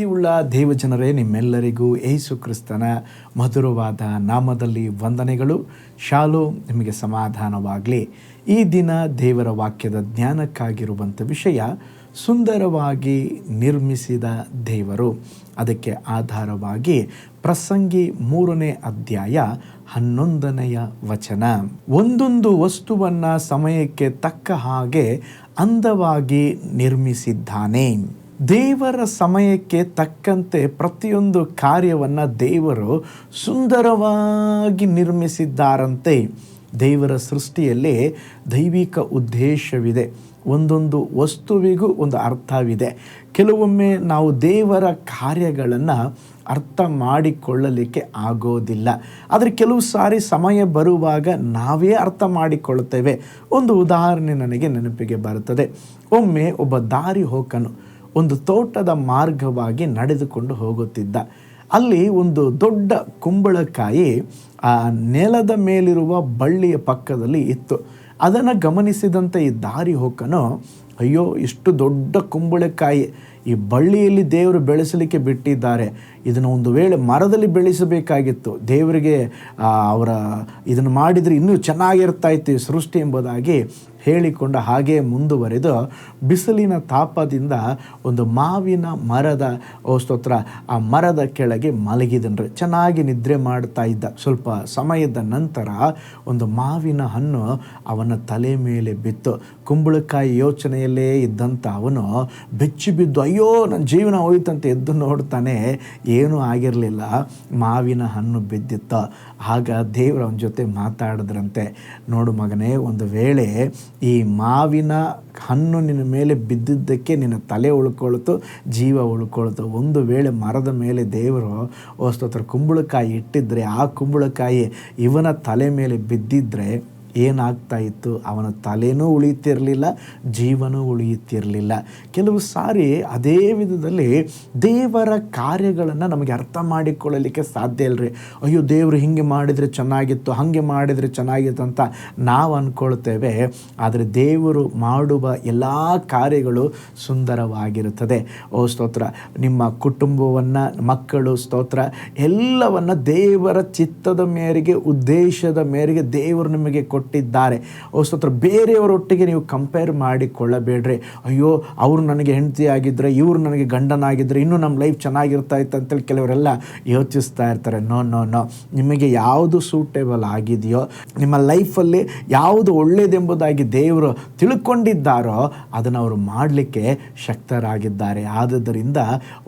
ಪ್ರೀತಿಯುಳ್ಳ ದೇವಜನರೇ, ನಿಮ್ಮೆಲ್ಲರಿಗೂ ಏಸು ಕ್ರಿಸ್ತನ ಮಧುರವಾದ ನಾಮದಲ್ಲಿ ವಂದನೆಗಳು. ಶಾಲು ನಿಮಗೆ ಸಮಾಧಾನವಾಗಲಿ. ಈ ದಿನ ದೇವರ ವಾಕ್ಯದ ಜ್ಞಾನಕ್ಕಾಗಿರುವಂಥ ವಿಷಯ, ಸುಂದರವಾಗಿ ನಿರ್ಮಿಸಿದ ದೇವರು. ಅದಕ್ಕೆ ಆಧಾರವಾಗಿ ಪ್ರಸಂಗಿ ಮೂರನೇ ಅಧ್ಯಾಯ ಹನ್ನೊಂದನೆಯ ವಚನ. ಒಂದೊಂದು ವಸ್ತುವನ್ನು ಸಮಯಕ್ಕೆ ತಕ್ಕ ಹಾಗೆ ಅಂದವಾಗಿ ನಿರ್ಮಿಸಿದ್ದಾನೆ. ದೇವರ ಸಮಯಕ್ಕೆ ತಕ್ಕಂತೆ ಪ್ರತಿಯೊಂದು ಕಾರ್ಯವನ್ನು ದೇವರು ಸುಂದರವಾಗಿ ನಿರ್ಮಿಸಿದ್ದಾರಂತೆ. ದೇವರ ಸೃಷ್ಟಿಯಲ್ಲಿ ದೈವಿಕ ಉದ್ದೇಶವಿದೆ. ಒಂದೊಂದು ವಸ್ತುವಿಗೂ ಒಂದು ಅರ್ಥವಿದೆ. ಕೆಲವೊಮ್ಮೆ ನಾವು ದೇವರ ಕಾರ್ಯಗಳನ್ನು ಅರ್ಥ ಮಾಡಿಕೊಳ್ಳಲಿಕ್ಕೆ ಆಗೋದಿಲ್ಲ. ಆದರೆ ಕೆಲವು ಸಾರಿ ಸಮಯ ಬರುವಾಗ ನಾವೇ ಅರ್ಥ ಮಾಡಿಕೊಳ್ಳುತ್ತೇವೆ. ಒಂದು ಉದಾಹರಣೆ ನನಗೆ ನೆನಪಿಗೆ ಬರುತ್ತದೆ. ಒಮ್ಮೆ ಒಬ್ಬ ದಾರಿ ಹೋಕನು. ಒಂದು ತೋಟದ ಮಾರ್ಗವಾಗಿ ನಡೆದುಕೊಂಡು ಹೋಗುತ್ತಿದ್ದ. ಅಲ್ಲಿ ಒಂದು ದೊಡ್ಡ ಕುಂಬಳಕಾಯಿ ಆ ನೆಲದ ಮೇಲಿರುವ ಬಳ್ಳಿಯ ಪಕ್ಕದಲ್ಲಿ ಇತ್ತು. ಅದನ್ನು ಗಮನಿಸಿದಂಥ ಈ ದಾರಿ ಹೋಕನು ಅಯ್ಯೋ, ಇಷ್ಟು ದೊಡ್ಡ ಕುಂಬಳಕಾಯಿ, ಈ ಬಳ್ಳಿಯಲ್ಲಿ ದೇವರು ಬೆಳೆಸಲಿಕ್ಕೆ ಬಿಟ್ಟಿದ್ದಾರೆ. ಇದನ್ನು ಒಂದು ವೇಳೆ ಮರದಲ್ಲಿ ಬೆಳೆಸಬೇಕಾಗಿತ್ತು. ದೇವರಿಗೆ ಅವರ ಇದನ್ನು ಮಾಡಿದರೆ ಇನ್ನೂ ಚೆನ್ನಾಗಿರ್ತಾ ಇತ್ತು ಸೃಷ್ಟಿ ಎಂಬುದಾಗಿ ಹೇಳಿಕೊಂಡ ಹಾಗೆ ಮುಂದುವರೆದು ಬಿಸಿಲಿನ ತಾಪದಿಂದ ಒಂದು ಮಾವಿನ ಮರದ ಸ್ತೋತ್ರ, ಆ ಮರದ ಕೆಳಗೆ ಮಲಗಿದನ್ರಿ. ಚೆನ್ನಾಗಿ ನಿದ್ರೆ ಮಾಡ್ತಾ ಇದ್ದ. ಸ್ವಲ್ಪ ಸಮಯದ ನಂತರ ಒಂದು ಮಾವಿನ ಹಣ್ಣು ಅವನ ತಲೆ ಮೇಲೆ ಬಿತ್ತು. ಕುಂಬಳಕಾಯಿ ಯೋಚನೆಯಲ್ಲೇ ಇದ್ದಂಥ ಅವನು ಬೆಚ್ಚಿ ಬಿದ್ದು, ಅಯ್ಯೋ, ನನ್ನ ಜೀವನ ಹೋಯ್ತಂತೆ ಎದ್ದು ನೋಡ್ತಾನೆ. ಏನೂ ಆಗಿರಲಿಲ್ಲ. ಮಾವಿನ ಹಣ್ಣು ಬಿದ್ದಿತ್ತು. ಆಗ ದೇವರು ಅವನ ಜೊತೆ ಮಾತಾಡಿದ್ರಂತೆ. ನೋಡು ಮಗನೇ, ಒಂದು ವೇಳೆ ಈ ಮಾವಿನ ಹಣ್ಣು ನಿನ್ನ ಮೇಲೆ ಬಿದ್ದಿದ್ದಕ್ಕೆ ನಿನ್ನ ತಲೆ ಉಳ್ಕೊಳ್ತು, ಜೀವ ಉಳ್ಕೊಳ್ತು. ಒಂದು ವೇಳೆ ಮರದ ಮೇಲೆ ದೇವರು ಸ್ತೋತ್ರ, ಕುಂಬಳಕಾಯಿ ಇಟ್ಟಿದ್ದರೆ ಆ ಕುಂಬಳಕಾಯಿ ಇವನ ತಲೆ ಮೇಲೆ ಬಿದ್ದಿದ್ರೆ ಏನಾಗ್ತಾ ಇತ್ತು ಅವನ ತಲೆನೂ ಉಳಿಯುತ್ತಿರಲಿಲ್ಲ, ಜೀವನೂ ಉಳಿಯುತ್ತಿರಲಿಲ್ಲ. ಕೆಲವು ಸಾರಿ ಅದೇ ವಿಧದಲ್ಲಿ ದೇವರ ಕಾರ್ಯಗಳನ್ನು ನಮಗೆ ಅರ್ಥ ಮಾಡಿಕೊಳ್ಳಲಿಕ್ಕೆ ಸಾಧ್ಯ ಇಲ್ಲರಿ ಅಯ್ಯೋ, ದೇವರು ಹಿಂಗೆ ಮಾಡಿದರೆ ಚೆನ್ನಾಗಿತ್ತು, ಹಾಗೆ ಮಾಡಿದರೆ ಚೆನ್ನಾಗಿತ್ತು ಅಂತ ನಾವು ಅಂದ್ಕೊಳ್ತೇವೆ ಆದರೆ ದೇವರು ಮಾಡುವ ಎಲ್ಲ ಕಾರ್ಯಗಳು ಸುಂದರವಾಗಿರುತ್ತದೆ. ಓ ಸ್ತೋತ್ರ. ನಿಮ್ಮ ಕುಟುಂಬವನ್ನು, ಮಕ್ಕಳು ಸ್ತೋತ್ರ. ಎಲ್ಲವನ್ನು ದೇವರ ಚಿತ್ತದ ಮೇರೆಗೆ, ಉದ್ದೇಶದ ಮೇರೆಗೆ ದೇವರು ನಿಮಗೆ ಕೊಟ್ಟಿದ್ದಾರೆ. ಓ, ಸ್ತೋತ್ರ. ಬೇರೆಯವರೊಟ್ಟಿಗೆ ನೀವು ಕಂಪೇರ್ ಮಾಡಿಕೊಳ್ಳಬೇಡ್ರಿ. ಅಯ್ಯೋ, ಅವರು ನನಗೆ ಹೆಂಡತಿ ಆಗಿದ್ದರೆ ಇವರು ನನಗೆ ಗಂಡನಾಗಿದ್ದರೆ ಇನ್ನೂ ನಮ್ಮ ಲೈಫ್ ಚೆನ್ನಾಗಿರ್ತಾ ಇತ್ತು ಅಂತೇಳಿ ಕೆಲವರೆಲ್ಲ ಯೋಚಿಸ್ತಾ ಇರ್ತಾರೆ. ನೋ ನೋ ನೋ ನಿಮಗೆ ಯಾವುದು ಸೂಟೇಬಲ್ ಆಗಿದೆಯೋ, ನಿಮ್ಮ ಲೈಫಲ್ಲಿ ಯಾವುದು ಒಳ್ಳೆಯದೆಂಬುದಾಗಿ ದೇವರು ತಿಳ್ಕೊಂಡಿದ್ದಾರೋ, ಅದನ್ನು ಅವರು ಮಾಡಲಿಕ್ಕೆ ಶಕ್ತರಾಗಿದ್ದಾರೆ. ಆದ್ದರಿಂದ,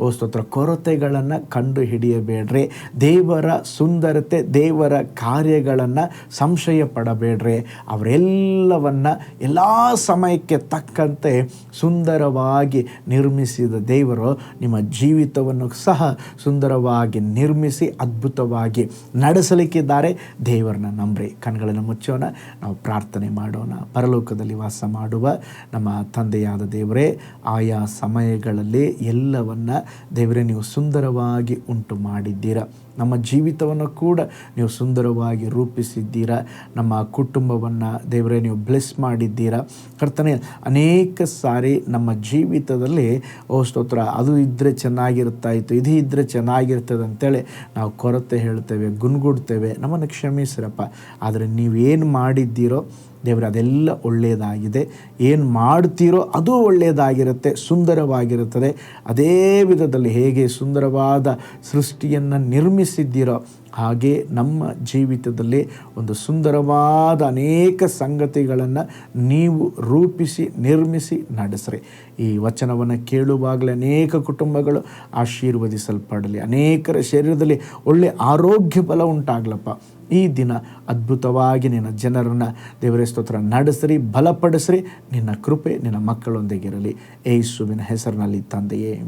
ಓ, ಸ್ತೋತ್ರ, ಕೊರತೆಗಳನ್ನು ಕಂಡು ಹಿಡಿಯಬೇಡ್ರಿ ದೇವರ ಸುಂದರತೆ, ದೇವರ ಕಾರ್ಯಗಳನ್ನು ಸಂಶಯ ಪಡಬೇಡ್ರಿ ಅವರೆಲ್ಲವನ್ನ ಎಲ್ಲ ಸಮಯಕ್ಕೆ ತಕ್ಕಂತೆ ಸುಂದರವಾಗಿ ನಿರ್ಮಿಸಿದ ದೇವರು ನಿಮ್ಮ ಜೀವಿತವನ್ನು ಸಹ ಸುಂದರವಾಗಿ ನಿರ್ಮಿಸಿ ಅದ್ಭುತವಾಗಿ ನಡೆಸಲಿಕ್ಕಿದ್ದಾರೆ. ದೇವರನ್ನ ನಂಬ್ರಿ. ಕಣ್ಗಳನ್ನು ಮುಚ್ಚೋಣ. ನಾವು ಪ್ರಾರ್ಥನೆ ಮಾಡೋಣ. ಪರಲೋಕದಲ್ಲಿ ವಾಸ ಮಾಡುವ ನಮ್ಮ ತಂದೆಯಾದ ದೇವರೇ, ಆಯಾ ಸಮಯಗಳಲ್ಲಿ ಎಲ್ಲವನ್ನ ದೇವರೇ, ನೀವು ಸುಂದರವಾಗಿ ಉಂಟು ಮಾಡಿದ್ದೀರಾ. ನಮ್ಮ ಜೀವಿತವನ್ನು ಕೂಡ ನೀವು ಸುಂದರವಾಗಿ ರೂಪಿಸಿದ್ದೀರಾ. ನಮ್ಮ ಕುಟುಂಬವನ್ನು ದೇವರೇ, ನೀವು ಬ್ಲೆಸ್ ಮಾಡಿದ್ದೀರಾ? ಕರ್ತನೆ, ಅನೇಕ ಸಾರಿ ನಮ್ಮ ಜೀವಿತದಲ್ಲಿ, ಓ ಸ್ತೋತ್ರ, ಅದು ಇದ್ದರೆ ಚೆನ್ನಾಗಿರ್ತಾ ಇತ್ತು ಇದು ಇದ್ದರೆ ಚೆನ್ನಾಗಿರ್ತದೆ ಅಂತೇಳಿ ನಾವು ಕೊರತೆ ಹೇಳ್ತೇವೆ ಗುನ್ಗುಡ್ತೇವೆ ನಮ್ಮನ್ನು ಕ್ಷಮಿಸಿರಪ್ಪ. ಆದರೆ ನೀವೇನು ಮಾಡಿದ್ದೀರೋ ದೇವರ ಅದೆಲ್ಲ ಒಳ್ಳೆಯದಾಗಿದೆ. ಏನು ಮಾಡ್ತೀರೋ ಅದು ಒಳ್ಳೆಯದಾಗಿರುತ್ತೆ, ಸುಂದರವಾಗಿರುತ್ತದೆ. ಅದೇ ವಿಧದಲ್ಲಿ ಹೇಗೆ ಸುಂದರವಾದ ಸೃಷ್ಟಿಯನ್ನು ನಿರ್ಮಿಸಿದ್ದೀರೋ ಹಾಗೆ ನಮ್ಮ ಜೀವಿತದಲ್ಲಿ ಒಂದು ಸುಂದರವಾದ ಅನೇಕ ಸಂಗತಿಗಳನ್ನು ನೀವು ರೂಪಿಸಿ, ನಿರ್ಮಿಸಿ, ನಡೆಸ್ರಿ. ಈ ವಚನವನ್ನು ಕೇಳುವಾಗಲೇ ಅನೇಕ ಕುಟುಂಬಗಳು ಆಶೀರ್ವದಿಸಲ್ಪಡಲಿ. ಅನೇಕರ ಶರೀರದಲ್ಲಿ ಒಳ್ಳೆಯ ಆರೋಗ್ಯ ಬಲ ಉಂಟಾಗ್ಲಪ್ಪ. ಈ ದಿನ ಅದ್ಭುತವಾಗಿ ನಿನ್ನ ಜನರನ್ನು ದೇವರೇ ಸ್ತೋತ್ರ ನಡೆಸ್ರಿ, ಬಲಪಡಿಸ್ರಿ. ನಿನ್ನ ಕೃಪೆ ನಿನ್ನ ಮಕ್ಕಳೊಂದಿಗಿರಲಿ. ಏಸುವಿನ ಹೆಸರಿನಲ್ಲಿ ತಂದೆಯೇ.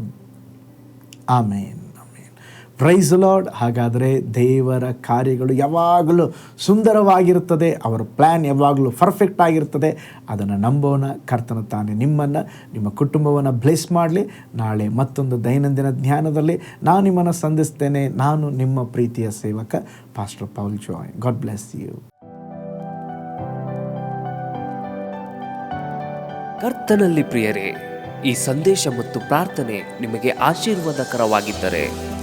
ಆಮೇನ್. ಪ್ರೈಸ್ ಲಾರ್ಡ್ ಹಾಗಾದರೆ ದೇವರ ಕಾರ್ಯಗಳು ಯಾವಾಗಲೂ ಸುಂದರವಾಗಿರುತ್ತದೆ. ಅವರ ಪ್ಲ್ಯಾನ್ ಯಾವಾಗಲೂ ಪರ್ಫೆಕ್ಟ್ ಆಗಿರ್ತದೆ ಅದನ್ನು ನಂಬೋಣ ಕರ್ತನ ತಾನೇ ನಿಮ್ಮನ್ನು, ನಿಮ್ಮ ಕುಟುಂಬವನ್ನು ಬ್ಲೆಸ್ ಮಾಡಲಿ. ನಾಳೆ ಮತ್ತೊಂದು ದೈನಂದಿನ ಧ್ಯಾನದಲ್ಲಿ ನಾನು ನಿಮ್ಮನ್ನು ಸಂಧಿಸ್ತೇನೆ. ನಾನು ನಿಮ್ಮ ಪ್ರೀತಿಯ ಸೇವಕ pastor Paul Joy God bless you ಕರ್ತನಲ್ಲಿ ಪ್ರಿಯರೇ, ಈ ಸಂದೇಶ ಮತ್ತು ಪ್ರಾರ್ಥನೆ ನಿಮಗೆ ಆಶೀರ್ವಾದಕರವಾಗಿದ್ದರೆ